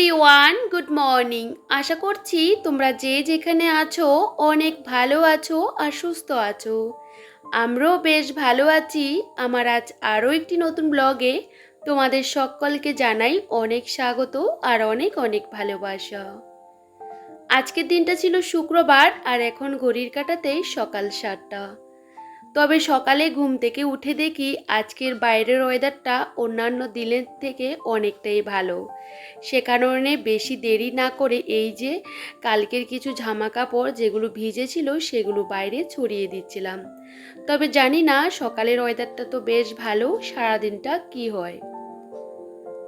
Everyone good morning আশা করছি তোমরা যে যেখানে আছো অনেক ভালো আছো আর সুস্থ আছো। আমরাও বেশ ভালো আছি। আমার আজ আরও একটি নতুন ব্লগে তোমাদের সকলকে জানাই অনেক স্বাগত আর অনেক অনেক ভালোবাসা। আজকের দিনটা ছিল শুক্রবার আর এখন ঘড়ির কাটাতেই সকাল সাতটা। তবে সকালে ঘুম থেকে উঠে দেখি আজকের বাইরের ওয়েদারটা অন্যান্য দিনের থেকে অনেকটাই ভালো। সে কারণে বেশি দেরি না করে এই যে কালকের কিছু জামা কাপড় যেগুলো ভিজেছিল সেগুলো বাইরে ছড়িয়ে দিচ্ছিলাম। তবে জানি না সকালের ওয়েদারটা তো বেশ ভালো, সারাদিনটা কি হয়।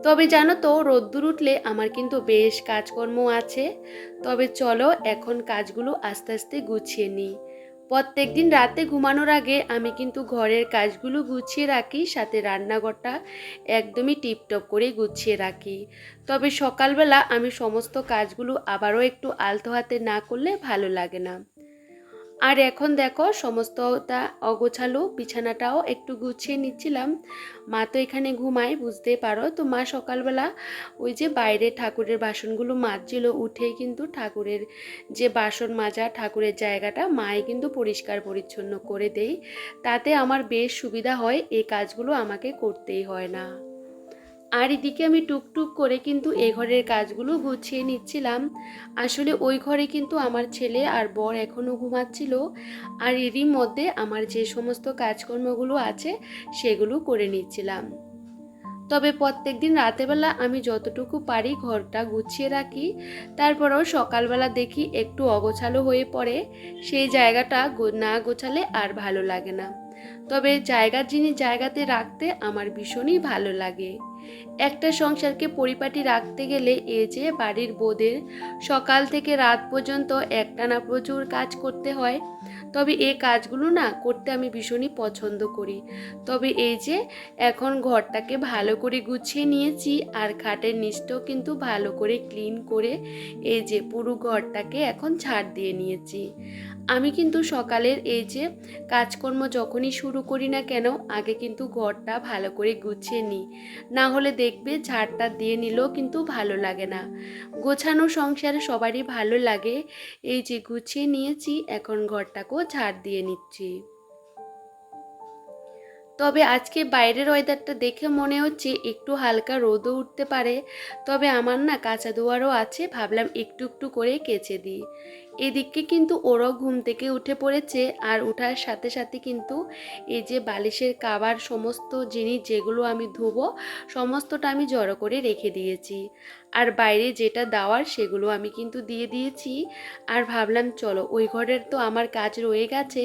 তবে জানো তো রোদ্দুর উঠলে আমার কিন্তু বেশ কাজকর্ম আছে। তবে চলো এখন কাজগুলো আস্তে আস্তে গুছিয়ে নিই। প্রত্যেক দিন রাতে ঘুমানোর আগে আমি কিন্তু ঘরের কাজগুলো গুছিয়ে রাখি, সাথে রান্নাঘরটা একদমই টিপটপ করে গুছিয়ে রাখি। তবে সকালবেলা আমি সমস্ত কাজগুলো আবারও একটু আলতো হাতে না করলে ভালো লাগে না। আর এখন দেখো সমস্তটা অগোছালো, বিছানাটাও একটু গুছিয়ে নিচ্ছিলাম। মা তো এখানে ঘুমায় বুঝতে পারো। তো মা সকালবেলা ওই যে বাইরে ঠাকুরের বাসনগুলো মাজছিল, উঠেই কিন্তু ঠাকুরের যে বাসন মাজা, ঠাকুরের জায়গাটা, মাই কিন্তু পরিষ্কার পরিচ্ছন্ন করে দেয়। তাতে আমার বেশ সুবিধা হয়, এই কাজগুলো আমাকে করতেই হয় না। আর এদিকে আমি টুকটুক করে কিন্তু এ ঘরের কাজগুলো গুছিয়ে নিচ্ছিলাম। আসলে ওই ঘরে কিন্তু আমার ছেলে আর বর এখনও ঘুমাচ্ছিল। আর এরই মধ্যে আমার যে সমস্ত কাজকর্মগুলো আছে, সেগুলো করে নিচ্ছিলাম। তবে প্রত্যেক দিন রাতেবেলা আমি যতটুকু পারি ঘরটা গুছিয়ে রাখি। তারপরেও সকালবেলা দেখি একটু অগোছালো হয়ে পড়ে। সেই জায়গাটা না গোছালে আর ভালো লাগে না। তবে জায়গার জিনিস জায়গাতে রাখতে আমার ভীষণই ভালো লাগে। একটা সংসারকে পরিপাটি রাখতে গেলে এ যে বাড়ির বোদের সকাল থেকে রাত পর্যন্ত একটানা প্রচুর কাজ করতে হয় তবে এই কাজগুলো না করতে আমি ভীষণই পছন্দ করি। তবে এই যে, এখন ঘরটাকে ভালো করে গুছিয়ে নিয়েছি আর খাটের নিচটাও কিন্তু ভালো করে ক্লিন করে এই যে পুরো ঘরটাকে এখন ছাড় দিয়ে নিয়েছি। আমি কিন্তু সকালের এই যে কাজকর্ম যখনই শুরু করি না কেন, আগে কিন্তু ঘরটা ভালো করে গুছিয়ে নিই। না হলে দেখবে ঝাড়টা দিয়ে নিলেও কিন্তু ভালো লাগে না। গোছানো সংসারে সবারই ভালো লাগে। এই যে গুছিয়ে নিয়েছি, এখন ঘরটাকেও ঝাড় দিয়ে নিচ্ছি। তবে আজকে বাইরের ওয়েদারটা দেখে মনে হচ্ছে একটু হালকা রোদও উঠতে পারে। তবে আমার না কাঁচা দোয়ারও আছে, ভাবলাম একটু একটু করে কেচে দিই। এদিকে কিন্তু ওরও ঘুম থেকে উঠে পড়েছে আর ওঠার সাথে সাথে কিন্তু এই যে বালিশের কাবার সমস্ত জিনিস যেগুলো আমি ধোবো, সমস্তটা আমি জড়ো করে রেখে দিয়েছি। আর বাইরে যেটা দেওয়ার সেগুলো আমি কিন্তু দিয়ে দিয়েছি। আর ভাবলাম চলো ওই ঘরের তো আমার কাজ রয়ে গেছে,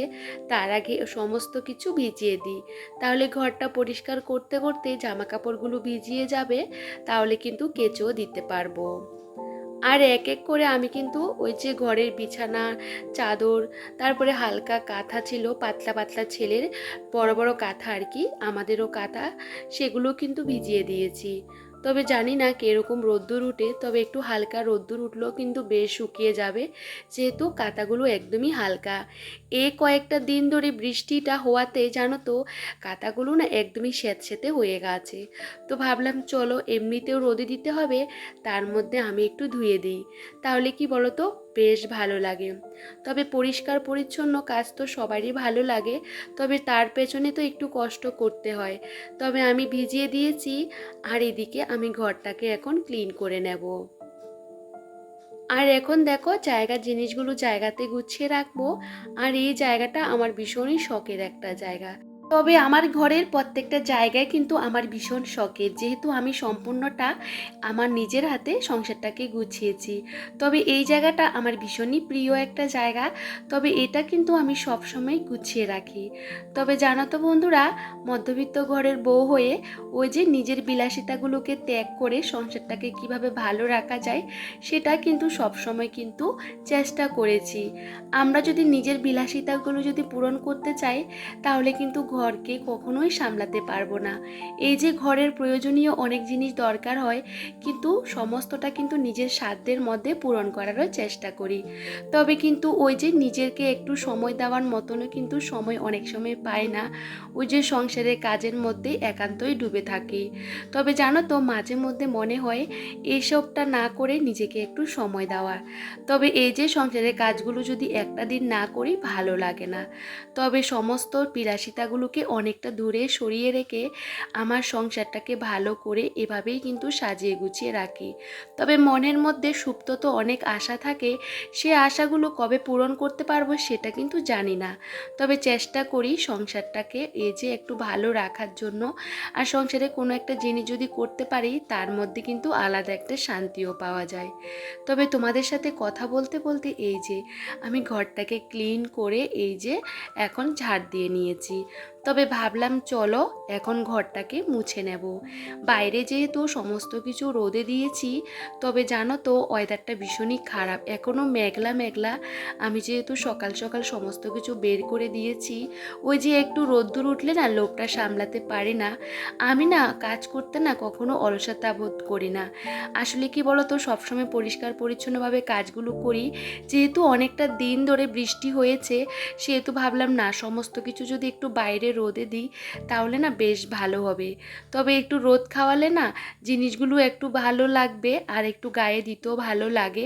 তার আগে সমস্ত কিছু ভিজিয়ে দিই। তাহলে ঘরটা পরিষ্কার করতে করতে জামা কাপড়গুলো ভিজিয়ে যাবে, তাহলে কিন্তু কেঁচো দিতে পারব। আর এক এক করে আমি কিন্তু ওই যে ঘরের বিছানা, চাদর, তারপরে হালকা কাঁথা ছিল, পাতলা পাতলা ছেলের বড় বড় কাঁথা আর কি, আমাদেরও কাঁথা, সেগুলো কিন্তু ভিজিয়ে দিয়েছি। তবে জানি না কীরকম রোদ্দুর উঠে, তবে একটু হালকা রোদ্দুর উঠলেও কিন্তু বেশ শুকিয়ে যাবে। যেহেতু কাঁথাগুলো একদমই হালকা। এ কয়েকটা দিন ধরে বৃষ্টিটা হওয়াতে জানো তো, কাঁথাগুলো না একদমই স্যাঁতস্যাঁতে হয়ে গেছে। তো ভাবলাম চলো, এমনিতেও রোদে দিতে হবে, তার মধ্যে আমি একটু ধুয়ে দিই। তাহলে কি বলো তো বেশ ভালো লাগে। তবে পরিষ্কার পরিচ্ছন্ন কাজ তো সবারই ভালো লাগে, তবে তার পেছনে তো একটু কষ্ট করতে হয়। তবে আমি ভিজিয়ে দিয়েছি, আর এদিকে আমি ঘরটাকে এখন ক্লিন করে নেব। আর এখন দেখো জায়গার জিনিসগুলো জায়গাতে গুছিয়ে রাখব, আর এই জায়গাটা আমার ভীষণই শখের একটা জায়গা। তবে আমার ঘরের প্রত্যেকটা জায়গায় কিন্তু আমার ভীষণ শখের যেহেতু আমি সম্পূর্ণটা আমার নিজের হাতে সংসারটাকে গুছিয়েছি। তবে এই জায়গাটা আমার ভীষণই প্রিয় একটা জায়গা। তবে এটা কিন্তু আমি সবসময় গুছিয়ে রাখি। তবে জানো তো বন্ধুরা, মধ্যবিত্ত ঘরের বউ হয়ে ওই যে নিজের বিলাসিতাগুলোকে ত্যাগ করে সংসারটাকে কীভাবে ভালো রাখা যায়, সেটা কিন্তু সবসময় কিন্তু চেষ্টা করেছি। আমরা যদি নিজের বিলাসিতাগুলো যদি পূরণ করতে চাই, তাহলে কিন্তু ঘরকে কখনোই সামলাতে পারব না। এই যে ঘরের প্রয়োজনীয় অনেক জিনিস দরকার হয়, কিন্তু সমস্তটা কিন্তু নিজের সাধ্যের মধ্যে পূরণ করারও চেষ্টা করি। তবে কিন্তু ওই যে নিজেকে একটু সময় দেওয়ার মতনও কিন্তু সময় অনেক সময় পাই না। ওই যে সংসারের কাজের মধ্যে একান্তই ডুবে থাকি। তবে জানো তো, মাঝে মধ্যে মনে হয় এইসবটা না করে নিজেকে একটু সময় দেওয়া। তবে এই যে সংসারের কাজগুলো যদি একটা দিন না করি, ভালো লাগে না। তবে সমস্ত বিলাসিতাগুলোকে অনেকটা দূরে সরিয়ে রেখে আমার সংসারটাকে ভালো করে এভাবেই কিন্তু সাজিয়ে গুছিয়ে রাখি। তবে মনের মধ্যে সুপ্ত তো অনেক আশা থাকে, সে আশাগুলো কবে পূরণ করতে পারব সেটা কিন্তু জানি না। তবে চেষ্টা করি সংসারটাকে এই যে একটু ভালো রাখার জন্য আর সংসারে কোনো একটা জিনিস যদি করতে পারি, তার মধ্যে কিন্তু আলাদা একটা শান্তিও পাওয়া যায়। তবে তোমাদের সাথে কথা বলতে বলতে এই যে, আমি ঘরটাকে ক্লিন করে এই যে এখন ঝাড় দিয়ে নিয়েছি। তবে ভাবলাম চলো এখন ঘরটাকে মুছে নেব। বাইরে যেহেতু সমস্ত কিছু রোদে দিয়েছি, তবে জানো তো ওয়েদারটা ভীষণই খারাপ। এখনও মেঘলা মেঘলা। আমি যেহেতু সকাল সকাল সমস্ত কিছু বের করে দিয়েছি, ওই যে একটু রোদ্দুর উঠলে না লোকটা সামলাতে পারি না। আমি না কাজ করতে না কখনো অলসতা বোধ করি না। আসলে কি বলতো, সবসময় পরিষ্কার পরিচ্ছন্নভাবে কাজগুলো করি। যেহেতু অনেকটা দিন ধরে বৃষ্টি হয়েছে, সেহেতু ভাবলাম না, সমস্ত কিছু যদি একটু বাইরে রোদে দিই, তাহলে না বেশ ভালো হবে। তবে একটু রোদ খাওয়ালে না জিনিসগুলো একটু ভালো লাগবে আর একটু গায়ে দিতেও ভালো লাগে।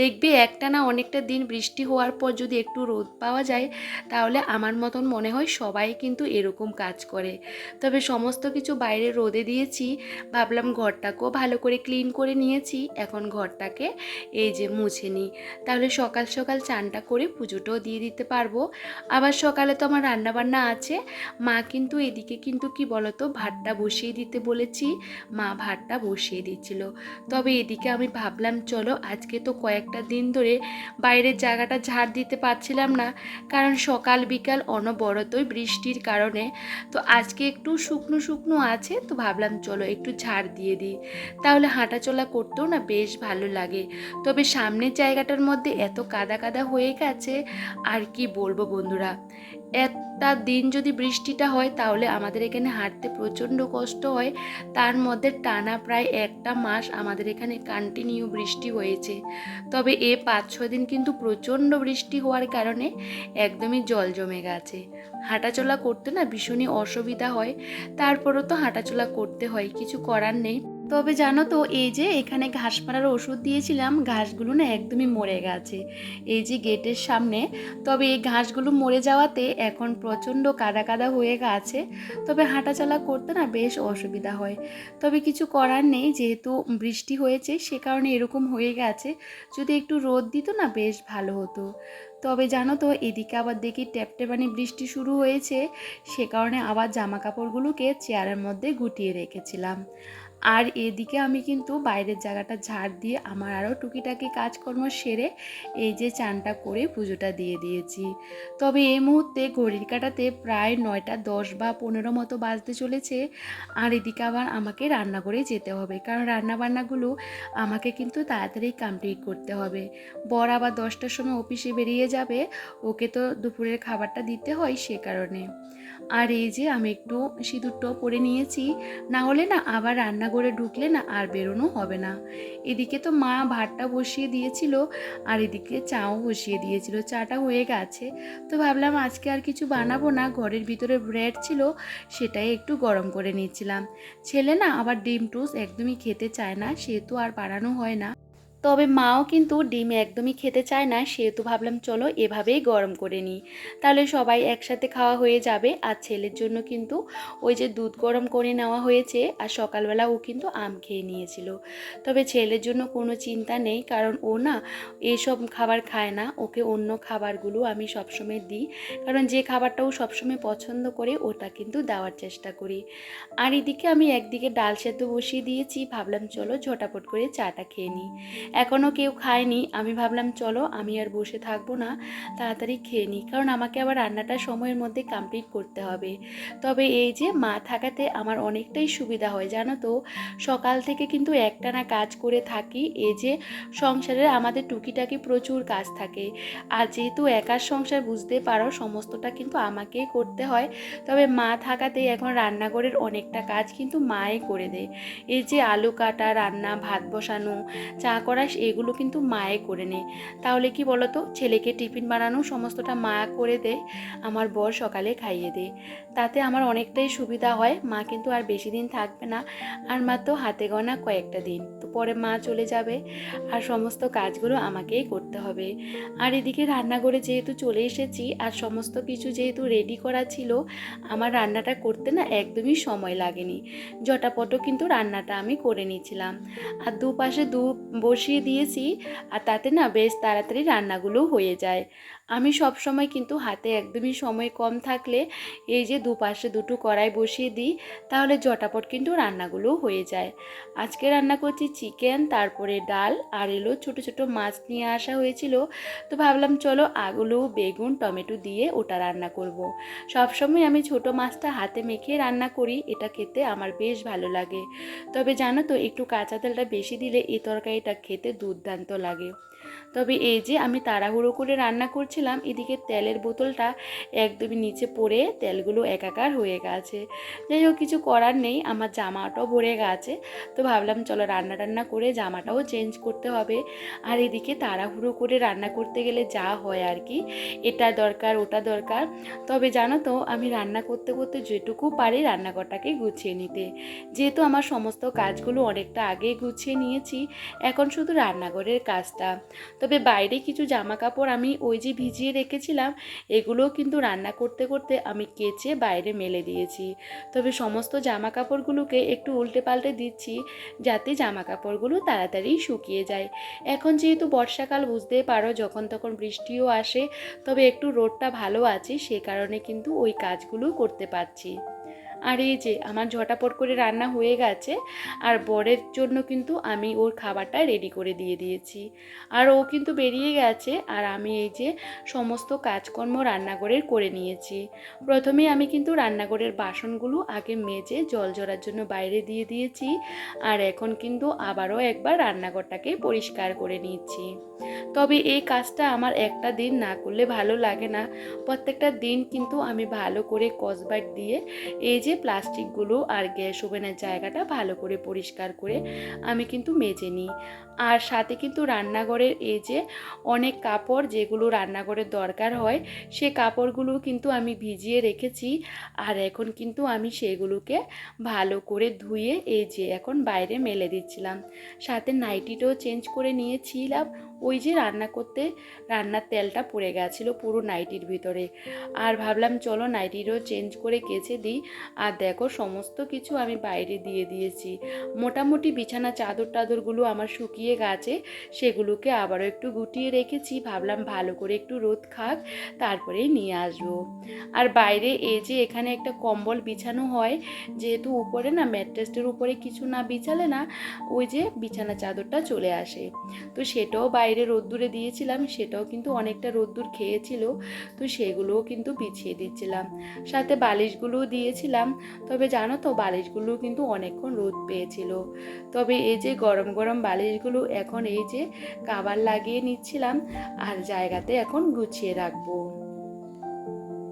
দেখবে একটা না অনেকটা দিন বৃষ্টি হওয়ার পর যদি একটু রোদ পাওয়া যায়, তাহলে আমার মতন মনে হয় সবাই কিন্তু এরকম কাজ করে। তবে সমস্ত কিছু বাইরে রোদে দিয়েছি, ভাবলাম ঘরটাকেও ভালো করে ক্লিন করে নিয়েছি, এখন ঘরটাকে এই যে মুছে নিই। তাহলে সকাল সকাল চানটা করে পুজোটাও দিয়ে দিতে পারব। আবার সকালে তো আমার রান্নাবান্না আছে মা কিন্তু এদিকে কিন্তু কি বলতো, ভাতটা বসিয়ে দিতে বলেছি, মা ভাতটা বসিয়ে দিচ্ছিল। তবে এদিকে আমি ভাবলাম, চলো আজকে তো কয়েকটা দিন ধরে বাইরের জায়গাটা ঝাড় দিতে পারছিলাম না, কারণ সকাল বিকাল অনবরতই বৃষ্টির কারণে তো আজকে একটু শুকনো শুকনো আছে, তো ভাবলাম চলো একটু ঝাড় দিয়ে দিই। তাহলে হাঁটাচলা করতেও না বেশ ভালো লাগে। তবে সামনের জায়গাটার মধ্যে এত কাদা কাদা হয়ে গেছে, আর কি বলব বন্ধুরা? একটা দিন যদি বৃষ্টিটা হয়, তাহলে আমাদের এখানে হাঁটতে প্রচণ্ড কষ্ট হয়। তার মধ্যে টানা প্রায় একটা মাস আমাদের এখানে কন্টিনিউ বৃষ্টি হয়েছে। তবে এ পাঁচ ছ দিন কিন্তু প্রচণ্ড বৃষ্টি হওয়ার কারণে একদমই জল জমে গেছে। হাঁটাচলা করতে না ভীষণই অসুবিধা হয়। তারপরও তো হাঁটাচলা করতে হয়, কিছু করার নেই। তবে জানো তো, এই যে এখানে ঘাস মারার ওষুধ দিয়েছিলাম, ঘাসগুলো না একদমই মরে গেছে। এই যে গেটের সামনে, তবে এই ঘাসগুলো মরে যাওয়াতে এখন প্রচণ্ড কাদা কাদা হয়ে গেছে। তবে হাঁটাচলা করতে না বেশ অসুবিধা হয়। তবে কিছু করার নেই, যেহেতু বৃষ্টি হয়েছে, সে কারণে এরকম হয়ে গেছে। যদি একটু রোদ দিত না বেশ ভালো হতো। তবে জানো তো, এদিকে আবার দেখি ট্যাপটেপানি বৃষ্টি শুরু হয়েছে। সে কারণে আবার জামা কাপড়গুলোকে চেয়ারের মধ্যে গুটিয়ে রেখেছিলাম। আর এদিকে আমি কিন্তু বাইরের জায়গাটা ঝাড় দিয়ে আমার আরও টুকিটাকি কাজকর্ম সেরে এই যে চানটা করে পুজোটা দিয়ে দিয়েছি। তবে এই মুহূর্তে ঘড়ির কাটাতে প্রায় নয়টা দশ বা পনেরো মতো বাজতে চলেছে আর এদিকে আবার আমাকে রান্না করে যেতে হবে কারণ রান্না বান্নাগুলো আমাকে কিন্তু তাড়াতাড়ি কমপ্লিট করতে হবে। বর আবার দশটার সময় অফিসে বেরিয়ে যাবে, ওকে তো দুপুরের খাবারটা দিতে হয় সে কারণে। আর এই যে আমি একটু সিঁদুরটাও পরে নিয়েছি, না হলে না আবার রান্নাঘরে ঢুকলে না আর বেরোনো হবে না। এদিকে তো মা ভাতটা বসিয়ে দিয়েছিল আর এদিকে চাও বসিয়ে দিয়েছিল। চাটা হয়ে গেছে। তো ভাবলাম আজকে আর কিছু বানাবো না। ঘরের ভিতরে ব্রেড ছিল, সেটাই একটু গরম করে নিয়েছিলাম। ছেলে না আবার ডিম টোস্ট একদমই খেতে চায় না, সে তো আর বানানো হয় না। তবে মাও কিন্তু ডিম একদমই খেতে চায় না, সেহেতু ভাবলাম চলো এভাবেই গরম করে নিই। তাহলে সবাই একসাথে খাওয়া হয়ে যাবে, আর ছেলের জন্য কিন্তু ওই যে দুধ গরম করে নেওয়া হয়েছে, আর সকালবেলা ও কিন্তু আম খেয়ে নিয়েছিল। তবে ছেলের জন্য কোনো চিন্তা নেই, কারণ ও না এইসব খাবার খায় না, ওকে অন্য খাবারগুলো আমি সবসময় দিই, কারণ যে খাবারটা ও সবসময় পছন্দ করে, ওটা কিন্তু দেওয়ার চেষ্টা করি। আর এদিকে আমি একদিকে ডাল সেদ্ধ বসিয়ে দিয়েছি, ভাবলাম চলো ঝটাপট করে চাটা খেয়ে নিই। এখনও কেউ খায়নি। আমি ভাবলাম, চলো, আমি আর বসে থাকব না, তাড়াতাড়ি খেয়ে নিই। কারণ আমাকে আবার রান্নাটা সময়ের মধ্যে কমপ্লিট করতে হবে। তবে এই যে মা থাকাতে আমার অনেকটাই সুবিধা হয়, জানো তো? সকাল থেকে কিন্তু একটানা কাজ করে থাকি, এই যে সংসারের আমাদের টুকিটাকি প্রচুর কাজ থাকে। আর যেহেতু একার সংসার, বুঝতে পারো, সমস্তটা কিন্তু আমাকেই করতে হয়। তবে মা থাকাতে এখন রান্নাঘরের অনেকটা কাজ কিন্তু মায়ে করে দেয়। এই যে আলু কাটা, রান্না, ভাত বসানো, চা করা এগুলো কিন্তু মায়ে করে নেয় তাহলে কি বলতো? ছেলেকে টিফিন বানানো সমস্তটা মা করে দেয় আমার বর সকালে খাইয়ে দেয় তাতে আমার অনেকটাই সুবিধা হয়, মা কিন্তু আর বেশি দিন থাকবে না। আর মাত্র হাতে গোনা কয়েকটা দিন, তো পরে মা চলে যাবে। আর সমস্ত কাজগুলো আমাকেই করতে হবে। আর এদিকে রান্নাঘরে যেহেতু চলে এসেছি, আর সমস্ত কিছু যেহেতু রেডি করা ছিল, আমার রান্নাটা করতে না একদমই সময় লাগেনি। জটাপটও কিন্তু রান্নাটা আমি করে নিয়েছিলাম। আর দুপাশে দু বসিয়ে দিয়েছি, আর তাতে না বেশ তাড়াতাড়ি রান্নাগুলো হয়ে যায়। আমি সব সময় কিন্তু হাতে একদমই সময় কম থাকলে এই যে দুপাশে দুটো কড়াই বসিয়ে দিই, তাহলে জটাপট কিন্তু রান্নাগুলো হয়ে যায়। আজকে রান্না করছি চিকেন, তারপরে ডাল, আর এলো ছোটো ছোটো মাছ নিয়ে আসা হয়েছিল। তো ভাবলাম চলো আগুলো বেগুন, টমেটো দিয়ে ওটা রান্না করব। সবসময় আমি ছোট মাছটা হাতে মেখে রান্না করি, এটা খেতে আমার বেশ ভালো লাগে। তবে জানো তো, একটু কাঁচা তেলটা বেশি দিলে এই তরকারিটা খেতে দুর্দান্ত লাগে। তবে এই যে আমি তাড়াহুড়ো করে রান্না করছিলাম, এদিকে তেলের বোতলটা একদমই নিচে পড়ে, তেলগুলো একাকার হয়ে গেছে। যাই হোক, কিছু করার নেই, আমার জামাটাও ভরে গেছে। তো ভাবলাম, চলো রান্না টান্না করে জামাটাও চেঞ্জ করতে হবে। আর এদিকে তাড়াহুড়ো করে রান্না করতে গেলে যা হয় আর কি, এটা দরকার, ওটা দরকার। তবে জানো তো, আমি রান্না করতে করতে যেটুকু পারি রান্নাঘরটাকে গুছিয়ে নিতে। যেহেতু আমার সমস্ত কাজগুলো অনেকটা আগেই গুছিয়ে নিয়েছি, এখন শুধু রান্নাঘরের কাজটা। তবে বাইরে কিছু জামা কাপড় আমি ওই যে ভিজিয়ে রেখেছিলাম, এগুলোও কিন্তু রান্না করতে করতে আমি কেচে বাইরে মেলে দিয়েছি। তবে সমস্ত জামা কাপড়গুলোকে একটু উল্টে পাল্টে দিচ্ছি যাতে জামা কাপড়গুলো তাড়াতাড়ি শুকিয়ে যায়। এখন যেহেতু বর্ষাকাল, বুঝতেই পারো, যখন তখন বৃষ্টিও আসে, তবে একটু রোদটা ভালো আছে, সে কারণে কিন্তু ওই কাজগুলো করতে পারছি। আর এই যে আমার ঝটাপট করে রান্না হয়ে গেছে, আর বরের জন্য কিন্তু আমি ওর খাবারটা রেডি করে দিয়ে দিয়েছি। আর ও কিন্তু বেরিয়ে গেছে, আর আমি এই যে সমস্ত কাজকর্ম রান্নাঘরের করে নিয়েছি। প্রথমে আমি কিন্তু রান্নাঘরের বাসনগুলো আগে মেজে জল জড়ার জন্য বাইরে দিয়ে দিয়েছি, আর এখন কিন্তু আবারও একবার রান্নাঘরটাকে পরিষ্কার করে নিচ্ছি তবে এই কাজটা আমার একটা দিন না করলে ভালো লাগে না। প্রত্যেকটা দিন কিন্তু আমি ভালো করে কসবাইট দিয়ে এই যে প্লাস্টিকগুলো আর গ্যাস ওভেনের জায়গাটা ভালো করে পরিষ্কার করে আমি কিন্তু মেজে নিই। আর সাথে কিন্তু রান্নাঘরের এই যে অনেক কাপড় যেগুলো রান্নাঘরের দরকার হয়, সে কাপড়গুলো কিন্তু আমি ভিজিয়ে রেখেছি। আর এখন কিন্তু আমি সেগুলোকে ভালো করে ধুয়ে এই যে এখন বাইরে মেলে দিচ্ছিলাম। সাথে নাইটিটাও চেঞ্জ করে নিয়েছিলাম। ওই যে রান্না করতে রান্নার তেলটা পড়ে গেছিল পুরো নাইটির ভিতরে। আর ভাবলাম চলো নাইটিরও চেঞ্জ করে কেচে দিই। আর দেখো, সমস্ত কিছু আমি বাইরে দিয়ে দিয়েছি। মোটামুটি বিছানা চাদর টাদরগুলো আমার শুকিয়ে গেছে, সেগুলোকে আবারও একটু গুটিয়ে রেখেছি। ভাবলাম ভালো করে একটু রোদ খাক, তারপরেই নিয়ে আসব। আর বাইরে এই যে এখানে একটা কম্বল বিছানো হয়, যেহেতু উপরে না ম্যাট্রেসটের উপরে কিছু না বিছালে না, ওই যে বিছানা চাদরটা চলে আসে। তো সেটাও বাইরে রোদ্দুরে দিয়েছিলাম, সেটাও কিন্তু অনেকটা রোদ্দুর খেয়েছিল, তো সেগুলোও কিন্তু বিছিয়ে দিচ্ছিলাম। সাথে বালিশগুলোও দিয়েছিলাম তবে জানো তো, বালিশগুলো কিন্তু অনেকক্ষণ রোদ পেয়েছিল। তবে এই যে গরম গরম বালিশগুলো এখন এই যে কাবার লাগিয়ে নিচ্ছিলাম, আর জায়গাতে এখন গুছিয়ে রাখব।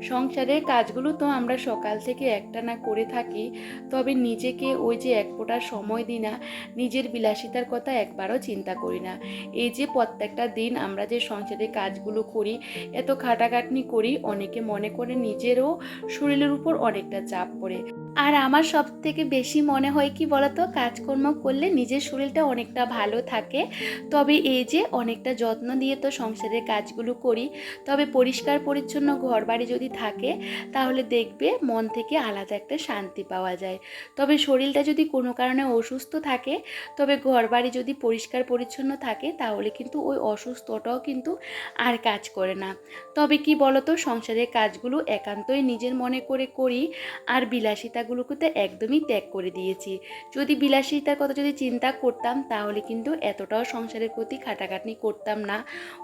সংসারের কাজগুলো তো আমরা সকাল থেকে একটা না করে থাকি, তবে নিজেকে ওই যে এক ফোঁটার সময় দিই না, নিজের বিলাসিতার কথা একবারও চিন্তা করি না। এই যে প্রত্যেকটা দিন আমরা যে সংসারের কাজগুলো করি, এত খাটাখাটনি করি, অনেকে মনে করে নিজেরও শরীরের উপর অনেকটা চাপ পড়ে। আর আমার সব থেকে বেশি মনে হয় কি বলতো? কাজকর্ম করলে নিজের শরীরটা অনেকটা ভালো থাকে। তবে এই যে অনেকটা যত্ন দিয়ে তো সংসারের কাজগুলো করি, তবে পরিষ্কার পরিচ্ছন্ন ঘর বাড়ি যদি থাকে, তাহলে দেখবে মন থেকে আলাদা একটা শান্তি পাওয়া যায়। তবে শরীরটা যদি কোনো কারণে অসুস্থ থাকে, তবে ঘর বাড়ি যদি পরিষ্কার পরিচ্ছন্ন থাকে, তাহলে কিন্তু ওই অসুস্থটাও কিন্তু আর কাজ করে না। তবে কি বলতো? সংসারের কাজগুলো একান্তই নিজের মনে করে করি, আর বিলাসিতা বিলাসিতাগুলোকে তো একদমই ত্যাগ করে দিয়েছি। যদি বিলাসিতার কথা যদি চিন্তা করতাম, তাহলে কিন্তু এতটাও সংসারের প্রতি খাটাখাটনি করতাম না।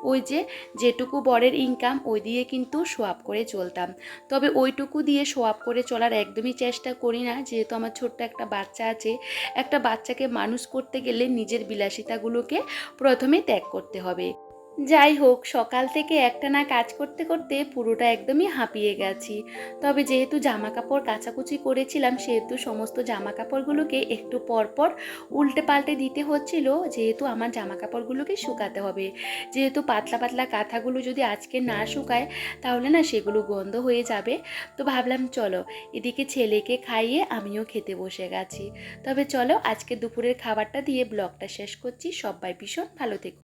ওই যে যেটুকু বরের ইনকাম ওই দিয়ে কিন্তু সোয়াপ করে চলতাম। তবে ওইটুকু দিয়ে সোয়াপ করে চলার একদমই চেষ্টা করি না। যেহেতু আমার ছোট্ট একটা বাচ্চা আছে, একটা বাচ্চাকে মানুষ করতে গেলে নিজের বিলাসিতাগুলোকে প্রথমে ত্যাগ করতে হবে। যাই হোক, সকাল থেকে একটা না কাজ করতে করতে পুরোটা একদমই হাঁপিয়ে গেছি। তবে যেহেতু জামা কাপড় কাচাকুচি করেছিলাম, সেহেতু সমস্ত জামা কাপড়গুলোকে একটু পরপর উল্টে পাল্টে দিতে হচ্ছিল, যেহেতু আমার জামা কাপড়গুলোকে শুকাতে হবে। যেহেতু পাতলা পাতলা কাঁথাগুলো যদি আজকে না শুকায়, তাহলে না সেগুলো গন্ধ হয়ে যাবে। তো ভাবলাম, চলো, এদিকে ছেলেকে খাইয়ে আমিও খেতে বসে গেছি। তবে চলো, আজকে দুপুরের খাবারটা দিয়ে ব্লগটা শেষ করছি। সবাই ভীষণ ভালো থেকো।